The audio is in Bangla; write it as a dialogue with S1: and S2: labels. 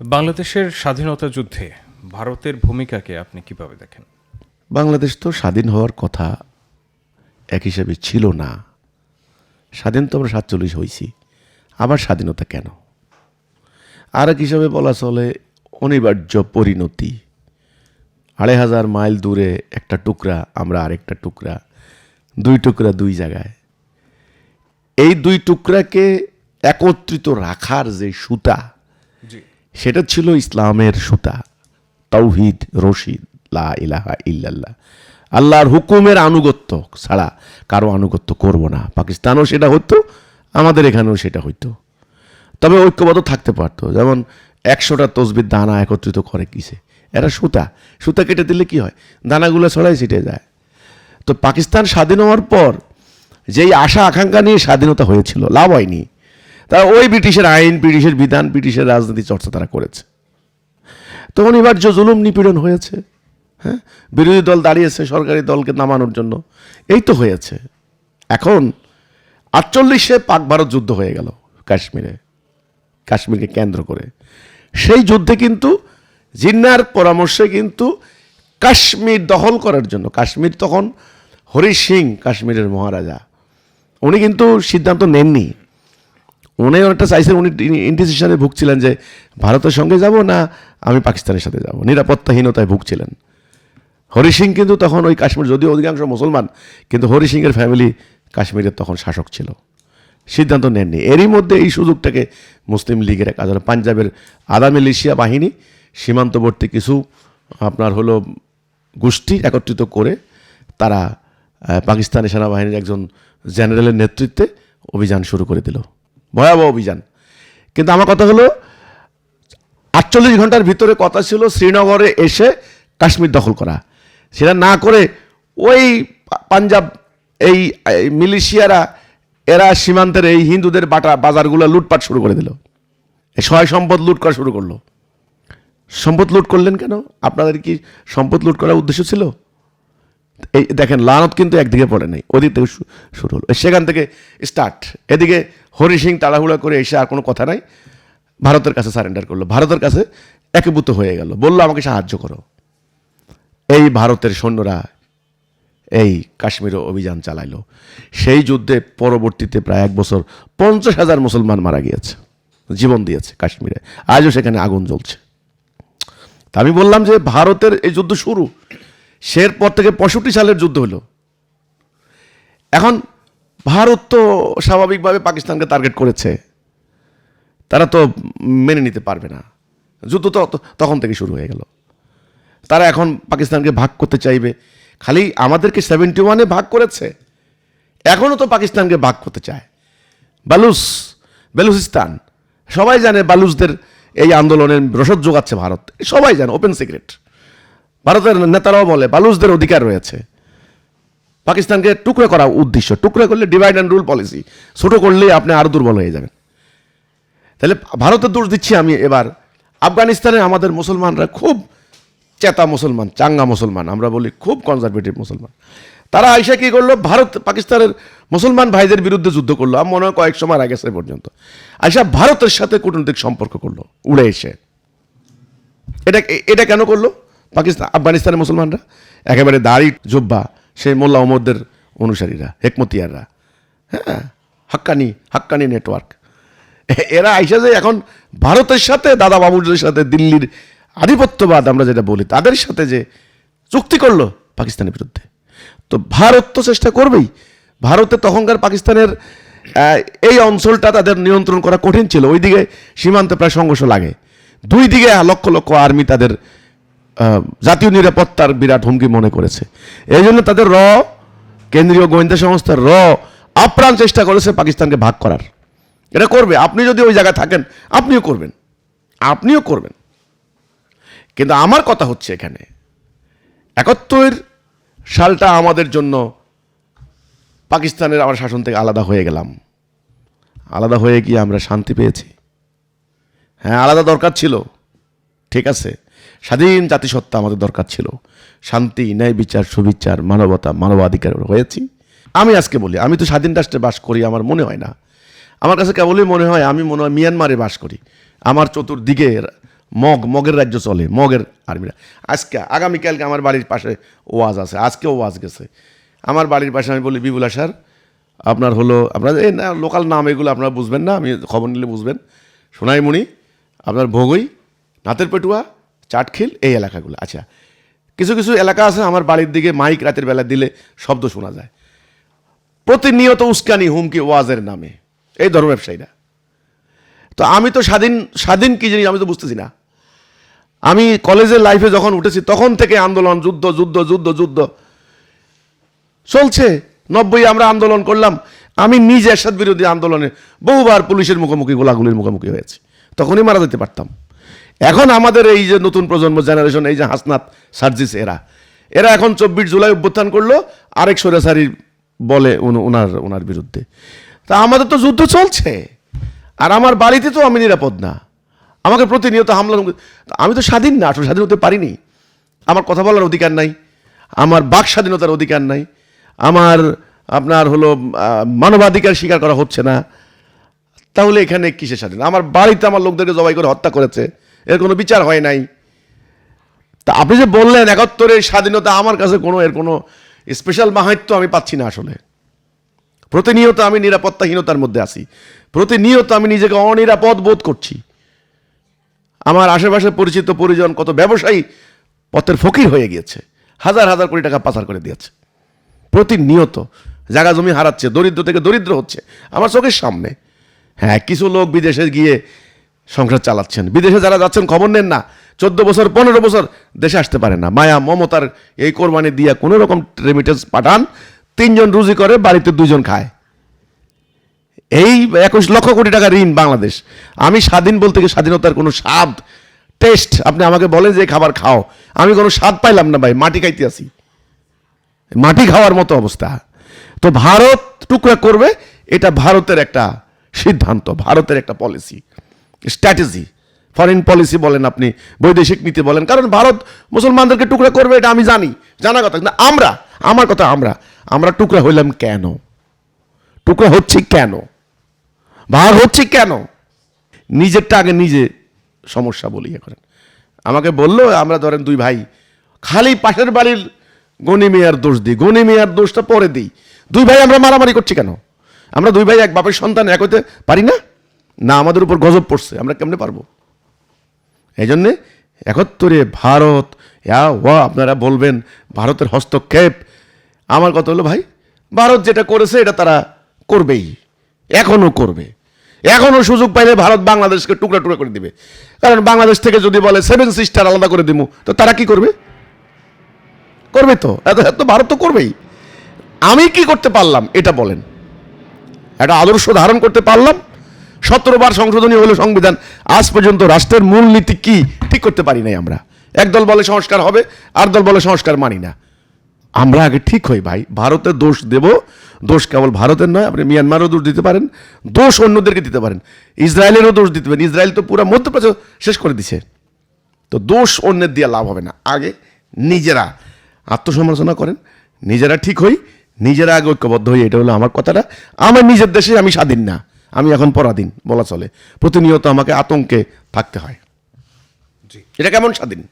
S1: বাংলাদেশের স্বাধীনতা যুদ্ধে ভারতের ভূমিকাকে আপনি কীভাবে দেখেন?
S2: বাংলাদেশ তো স্বাধীন হওয়ার কথা এক হিসাবে ছিল না। স্বাধীন তো আমরা সাতচল্লিশ হয়েছি আবার স্বাধীনতা কেন? আর এক হিসাবে বলা চলে অনিবার্য পরিণতি। আড়াই হাজার মাইল দূরে একটা টুকরা আমরা আরেকটা টুকরা দুই টুকরা দুই জায়গায়। এই দুই টুকরাকে একত্রিত রাখার যে সুতা
S1: জি।
S2: সেটা ছিল ইসলামের সুতা। তৌহিদ, রশিদ, লা ইলাহা ইল্লাল্লাহ। আল্লাহর হুকুমের আনুগত্য ছাড়া কারও আনুগত্য করব না। পাকিস্তানও সেটা হতো আমাদের এখানেও সেটা হইতো। তবে ঐক্যবদ্ধ থাকতে পারতো। যেমন একশোটা তসবির দানা একত্রিত করে কিসে? এরা সুতা। সুতা কেটে দিলে কি হয়? দানাগুলো ছড়াই ছিটে যায়। তো পাকিস্তান স্বাধীন হওয়ার পর যেই আশা আকাঙ্ক্ষা নিয়ে স্বাধীনতা হয়েছিল, লাভ হয়নি। তারা ওই ব্রিটিশের আইন, ব্রিটিশের বিধান, ব্রিটিশের রাজনীতি চর্চা তারা করেছে। তো অনিবার্য জুলুম নিপীড়ন হয়েছে হ্যাঁ? বিরোধী দল দাঁড়িয়েছে সরকারি দলকে নামানোর জন্য। এই তো হয়েছে। এখন আটচল্লিশে পাক ভারত যুদ্ধ হয়ে গেল কাশ্মীরে, কাশ্মীরকে কেন্দ্র করে। সেই যুদ্ধে কিন্তু জিন্নার পরামর্শে কিন্তু কাশ্মীর দখল করার জন্য, কাশ্মীর তখন হরি সিং, কাশ্মীরের মহারাজা, উনি কিন্তু সিদ্ধান্ত নেননি। উনি অনেকটা চাইছেন উনি ইন্ডিসিশনে ভুগছিলেন যে ভারতের সঙ্গে যাব না আমি পাকিস্তানের সাথে যাব। নিরাপত্তাহীনতায় ভুগছিলেন। হরি সিং কিন্তু তখন ওই কাশ্মীর, যদিও অধিকাংশ মুসলমান, কিন্তু হরি সিংয়ের ফ্যামিলি কাশ্মীরের তখন শাসক ছিল। সিদ্ধান্ত নেননি। এরই মধ্যে এই সুযোগটাকে মুসলিম লীগের কাজ হলো পাঞ্জাবের আদা মিলিশিয়া বাহিনী সীমান্তবর্তী কিছু, আপনার হলো গোষ্ঠী একত্রিত করে তারা পাকিস্তানি সেনাবাহিনীর একজন জেনারেলের নেতৃত্বে অভিযান শুরু করে দিল। ভয়াবহ অভিযান। কিন্তু আমার কথা হলো, আটচল্লিশ ঘণ্টার ভিতরে কথা ছিল শ্রীনগরে এসে কাশ্মীর দখল করা। সেটা না করে ওই পাঞ্জাব এই মিলিশিয়ারা, এরা সীমান্তের এই হিন্দুদের বাটা বাজারগুলো লুটপাট শুরু করে দিল। সহায় সম্পদ লুট করা শুরু করল। সম্পদ লুট করলেন কেন? আপনাদের কি সম্পদ লুট করার উদ্দেশ্য ছিল? এই দেখেন, লানত কিন্তু একদিকে পড়ে নাই, ওদিক থেকে শুরু হলো। সেখান থেকে স্টার্ট এদিকে হরি সিং তাড়াহুড়া করে এসে আর কোনো কথা নাই। ভারতের কাছে সারেন্ডার করল। ভারতের কাছে একীভূত হয়ে গেল। বলল, আমাকে সাহায্য করো। এই ভারতের সৈন্যরা এই কাশ্মীরে অভিযান চালাইলো। সেই যুদ্ধে পরবর্তীতে প্রায় এক বছর পঞ্চাশ হাজার মুসলমান মারা গিয়েছে, জীবন দিয়েছে কাশ্মীরে। আজও সেখানে আগুন জ্বলছে। তা আমি বললাম যে, ভারতের এই যুদ্ধ শুরু সের পর থেকে পঁয়ষট্টি সালের যুদ্ধ হলো। এখন ভারত তো স্বাভাবিকভাবে পাকিস্তানকে টার্গেট করেছে। তারা তো মেনে নিতে পারবে না। যুদ্ধ তো তখন থেকে শুরু হয়ে গেল। তারা এখন পাকিস্তানকে ভাগ করতে চাইবে। খালি আমাদেরকে সেভেন্টি ওয়ানে ভাগ করেছে। এখনও তো পাকিস্তানকে ভাগ করতে চায়। বালুস বেলুচিস্তান, সবাই জানে বালুচদের এই আন্দোলনের রসদ যোগাচ্ছে ভারত। সবাই জানে ওপেন সিক্রেট ভারতের নেতারাও বলে, বালুচদের অধিকার রয়েছে। পাকিস্তানকে টুকরো করা উদ্দেশ্য, টুকরো করলে ডিভাইড অ্যান্ড রুল পলিসি ছোটো করলেই আপনি আরও দুর্বল হয়ে যাবেন। তাহলে ভারতের দোষ দিচ্ছি আমি এবার। আফগানিস্তানে আমাদের মুসলমানরা খুব চেতা মুসলমান, চাঙ্গা মুসলমান, আমরা বলি খুব কনজারভেটিভ মুসলমান। তারা আইসা কি করল? ভারত, পাকিস্তানের মুসলমান ভাইদের বিরুদ্ধে যুদ্ধ করল। আমার মনে হয় কয়েক সময় আগে সে পর্যন্ত। আইসা ভারতের সাথে কূটনৈতিক সম্পর্ক করল, উড়ে এসে। এটা এটা কেন করল? পাকিস্তান আফগানিস্তানের মুসলমানরা? একেবারে দাড়ি জুব্বা। সেই মোল্লা ওমরদের অনুসারীরা, হেকমতিয়াররা। হ্যাঁ হাক্কানি হাক্কানি নেটওয়ার্ক এরা আইসা যে এখন ভারতের সাথে, দাদা বাবুদের সাথে, দিল্লির আধিপত্যবাদ আমরা যেটা বলি, তাদের সাথে যে চুক্তি করল পাকিস্তানের বিরুদ্ধে। তো ভারত তো চেষ্টা করবেই। ভারতে তখনকার পাকিস্তানের এই অঞ্চলটা তাদের নিয়ন্ত্রণ করা কঠিন ছিল। ওইদিকে সীমান্তে প্রায় সংঘর্ষ লাগে। দুই দিকে লক্ষ লক্ষ আর্মি তাদের জাতীয় নিরাপত্তার বিরাট হুমকি মনে করেছে। এই জন্য তাদের র, কেন্দ্রীয় গোয়েন্দা সংস্থার র, আপ্রাণ চেষ্টা করেছে পাকিস্তানকে ভাগ করার। এটা করবে। আপনি যদি ওই জায়গায় থাকেন, আপনিও করবেন। আপনিও করবেন। কিন্তু আমার কথা হচ্ছে এখানে একাত্তর সালটা আমাদের জন্য পাকিস্তানের আমার শাসন থেকে আলাদা হয়ে গেলাম। আলাদা হয়ে গিয়ে আমরা শান্তি পেয়েছি। হ্যাঁ আলাদা দরকার ছিল। ঠিক আছে। স্বাধীন জাতিসত্তা আমাদের দরকার ছিল। শান্তি, ন্যায় বিচার, সুবিচার, মানবতা, মানবাধিকার হয়েছি। আমি আজকে বলি, আমি তো স্বাধীন রাষ্ট্রে বাস করি, আমার মনে হয় না। আমার কাছে কেবলই মনে হয়, আমি মনে হয় মিয়ানমারে বাস করি। আমার চতুর্দিকে মগ, মগের রাজ্য চলে, মগের আর্মিরা। আজকে আগামীকালকে আমার বাড়ির পাশে ওয়াজ আছে, আজকেও ওয়াজ গেছে। আমার বাড়ির পাশে আমি বলি, বিপুল স্যার আপনার হলো, আপনার এই না, লোকাল নাম এগুলো আপনারা বুঝবেন না, আমি খবর নিলে বুঝবেন। সোনাইমণি আপনার ভোগই, নাতের পেটুয়া চাটখিল এই এলাকাগুলো। আচ্ছা কিছু কিছু এলাকা আছে, আমার বাড়ির দিকে মাইক রাতের বেলা দিলে শব্দ শোনা যায়। প্রতিনিয়ত উস্কানি, হুমকি ওয়াজের নামে। এই ধর্ম ব্যবসায়ীরা। তো আমি তো স্বাধীন স্বাধীন কি জিনিস আমি তো বুঝতেছি না। আমি কলেজের লাইফে যখন উঠেছি, তখন থেকে আন্দোলন, যুদ্ধ যুদ্ধ যুদ্ধ যুদ্ধ। চলছে, নব্বই আমরা আন্দোলন করলাম। আমি নিজে এরশাদ বিরোধী আন্দোলনে বহুবার পুলিশের মুখোমুখি, গোলাগুলির মুখোমুখি হয়েছে। তখনই মারা যেতে পারতাম। এখন আমাদের এই যে নতুন প্রজন্ম জেনারেশন এই যে হাসনাত সার্জিস এরা এরা এখন চব্বিশ জুলাই অভ্যুত্থান করল, আরেক সরেসারি বলে ওনার ওনার বিরুদ্ধে। তা আমাদের তো যুদ্ধ চলছে, আর আমার বাড়িতে তো আমি নিরাপদ না। আমাকে প্রতিনিয়ত হামলা আমি তো স্বাধীন না, আসলে স্বাধীন হতে পারিনি। আমার কথা বলার অধিকার নাই, আমার বাক স্বাধীনতার অধিকার নাই, আমার, আপনার হলো মানবাধিকার স্বীকার করা হচ্ছে না। তাহলে এখানে কিসের স্বাধীন? আমার বাড়িতে আমার লোকদেরকে জবাই করে হত্যা করেছে। এর কোনো বিচার হয় নাই। তা আপনি যে বললেন একাত্তরের স্বাধীনতা, আমার কাছে কোনো, এর কোনো স্পেশাল মাহাত্য আমি পাচ্ছি না আসলে। প্রতিনিয়ত আমি নিরাপত্তাহীনতার মধ্যে আছি। প্রতিনিয়ত আমি নিজেকে অনিরাপদ বোধ করছি। আমার আশেপাশে পরিচিত পরিজন কত ব্যবসায়ী পথের ফকির হয়ে গিয়েছে। হাজার হাজার কোটি টাকা পাচার করে দিয়েছে। প্রতিনিয়ত জায়গা জমি হারাচ্ছে, দরিদ্র থেকে দরিদ্র হচ্ছে, আমার চোখের সামনে। হ্যাঁ কিছু লোক বিদেশে গিয়ে সংসার চালাচ্ছেন। বিদেশে যারা যাচ্ছেন, খবর নেন না। চোদ্দ বছর, পনেরো বছর দেশে আসতে পারে না। মায়া মমতার এই কোরবানি দিয়ে কোনো রকম রেমিটেন্স পাঠান, তিনজন রুজি করে বাড়িতে দুজন খায়। এই একুশ লক্ষ কোটি টাকা ঋণ বাংলাদেশ। আমি স্বাধীন বলতে গিয়ে স্বাধীনতার কোনো স্বাদ? টেস্ট, আপনি আমাকে বলেন যে খাবার খাও। আমি কোনো স্বাদ পাইলাম না ভাই, মাটি খাইতে আসি। মাটি খাওয়ার মতো অবস্থা। তো ভারত টুকরা করবে, এটা ভারতের একটা সিদ্ধান্ত, ভারতের একটা পলিসি স্ট্র্যাটেজি। ফরেন পলিসি বলেন আপনি, বৈদেশিক নীতি বলেন, কারণ ভারত মুসলমানদেরকে টুকরা করবে এটা আমি জানি, জানা কথা। কিন্তু আমরা, আমার কথা আমরা আমরা টুকরা হইলাম কেন? টুকরা হচ্ছি কেন? ভাগ হচ্ছি কেন? নিজেরটা আগে নিজে সমস্যা বলি এখন। আমাকে বলল, আমরা ধরেন দুই ভাই, খালি পাশের বাড়ির গনি মেয়ার দোষ দিই, গনি মেয়ার দোষটা পরে দিই। দুই ভাই আমরা মারামারি করছি কেন? আমরা দুই ভাই এক বাপের সন্তান, এক হইতে পারি না? না আমাদের উপর গজব পড়ছে, আমরা কেমনে পারব? এই জন্যে একত্তরে ভারত, ইয়া ওয়া, আপনারা বলবেন ভারতের হস্তক্ষেপ। আমার কথা হলো ভাই, ভারত যেটা করেছে, এটা তারা করবেই এখনও করবে। এখনও সুযোগ পাইলে ভারত বাংলাদেশকে টুকরা টুকরা করে দিবে। কারণ বাংলাদেশ থেকে যদি বলে সেভেন সিস্টার আলাদা করে দিব তো তারা কি করবে? করবে তো, এত এত ভারত তো করবেই। আমি কি করতে পারলাম, এটা বলেন। একটা আদর্শ ধারণ করতে পারলাম সতেরো বার সংশোধনী হলো সংবিধান, আজ পর্যন্ত রাষ্ট্রের মূল নীতি কি? ঠিক করতে পারি নাই আমরা। একদল বলে সংস্কার হবে, আর দল বলে সংস্কার মানি না। আমরা আগে ঠিক হই ভাই ভারতের দোষ দেব, দোষ কেবল ভারতের নয়, আপনি মিয়ানমারও দোষ দিতে পারেন, দোষ অন্যদেরকে দিতে পারেন। ইসরায়েলেরও দোষ দিতে পারেন, ইসরায়েল তো পুরো মধ্যপ্রাচ্য শেষ করে দিছে। তো দোষ অন্যের দিয়ে লাভ হবে না। আগে নিজেরা আত্মসমালোচনা করেন, নিজেরা ঠিক হই, নিজেরা আগে ঐক্যবদ্ধ হই, এটা হলো আমার কথাটা। আমার নিজের দেশে আমি স্বাধীন না। আমি এখন পরাধীন বলা চলে। প্রতিনিয়ত আমাকে আতঙ্কে থাকতে হয়। এটা কেমন স্বাধীন?